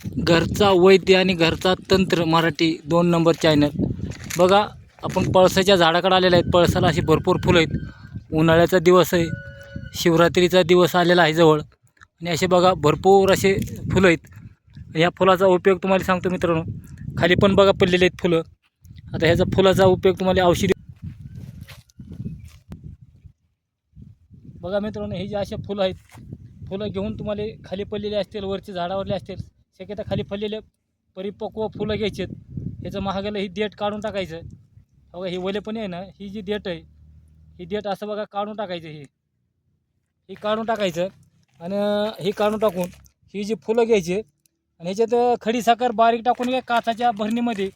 घरचा वैद्य आणि घरचा तंत्र मराठी दोन नंबर चॅनल बघा आपण पळसाच्या झाडाकडे आलेले आहेत. पळसाला अशी भरपूर फुलं आहेत. उन्हाळ्याचा दिवस आहे. शिवरात्रीचा दिवस आलेला आहे जवळ. आणि असे बघा भरपूर असे फुलं आहेत. ह्या फुलाचा उपयोग तुम्हाला सांगतो मित्रांनो. खाली पण बघा पडलेले आहेत फुलं. आता ह्याचा फुलाचा उपयोग तुम्हाला औषधी बघा मित्रांनो हे जे असे फुलं आहेत फुलं घेऊन तुम्हाला खाली पडलेले असतील वरचे झाडावरले असतील शक्यता खाली पडलेले परिपक्व फुलं घ्यायचे ह्याचं महागाला ही देठ काढून टाकायचं. बघा ही वलेपणी आहे ना ही जी देठ आहे ही देठ असं बघा काढून टाकायचं ही. ही काढून टाकायचं आणि ही काढून टाकून ही जी फुलं घ्यायची आणि ह्याच्यात खडीसाखर बारीक टाकून एक काचाच्या भरणीमध्ये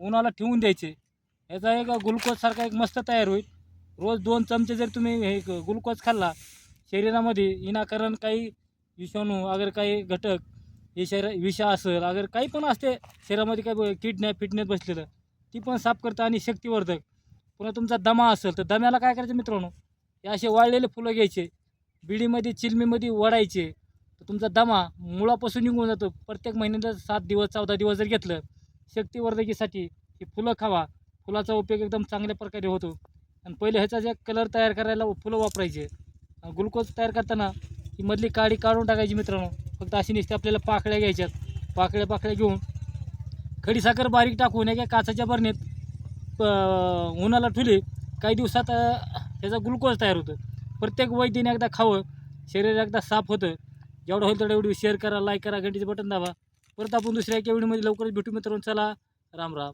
उन्हाला ठेवून द्यायचे. ह्याचा एक ग्लुकोजसारखा एक मस्त तयार होईल. रोज दोन चमचे जर तुम्ही हे ग्लुकोज खाल्ला शरीरामध्ये विनाकारण काही विषाणू वगैरे काही घटक हे शरीर विषा असेल अगर काही पण असते शरीरामध्ये काही किडनॅप फिटनेस बसलेलं ती पण साफ करतं आणि शक्तिवर्धक. पुन्हा तुमचा दमा असेल तर दम्याला काय करायचं मित्रांनो? हे असे वाळलेले फुलं घ्यायचे बिडीमध्ये चिलमीमध्ये वडायचे तर तुमचा दमा मुळापासून निघून जातो. प्रत्येक महिन्याला सात दिवस चौदा दिवस जर घेतलं शक्तिवर्धकीसाठी ही फुलं खावा. फुलाचा उपयोग एकदम चांगल्या प्रकारे होतो. आणि पहिले ह्याचा जे कलर तयार करायला फुलं वापरायचे. ग्लुकोज तयार करताना ही मधली काडी काढून टाकायची मित्रांनो. फक्त अशी नुसते आपल्याला पाकळ्या घ्यायच्यात. पाकळ्या पाकळ्या घेऊन खडीसाखर बारीक टाकून एका काचाच्या बरणीत प- उन्हाला ठुली काही दिवसात त्याचा ग्लुकोज तयार होतं. प्रत्येक वैद्यने एकदा खावं शरीर एकदा साफ होतं. जेवढं होईल तेवढं व्हिडिओ शेअर करा लाईक करा घंटीचं बटन दाबा. परत आपण दुसऱ्या एका व्हिडिओमध्ये लवकरच भेटू मित्रांनो. चला राम राम.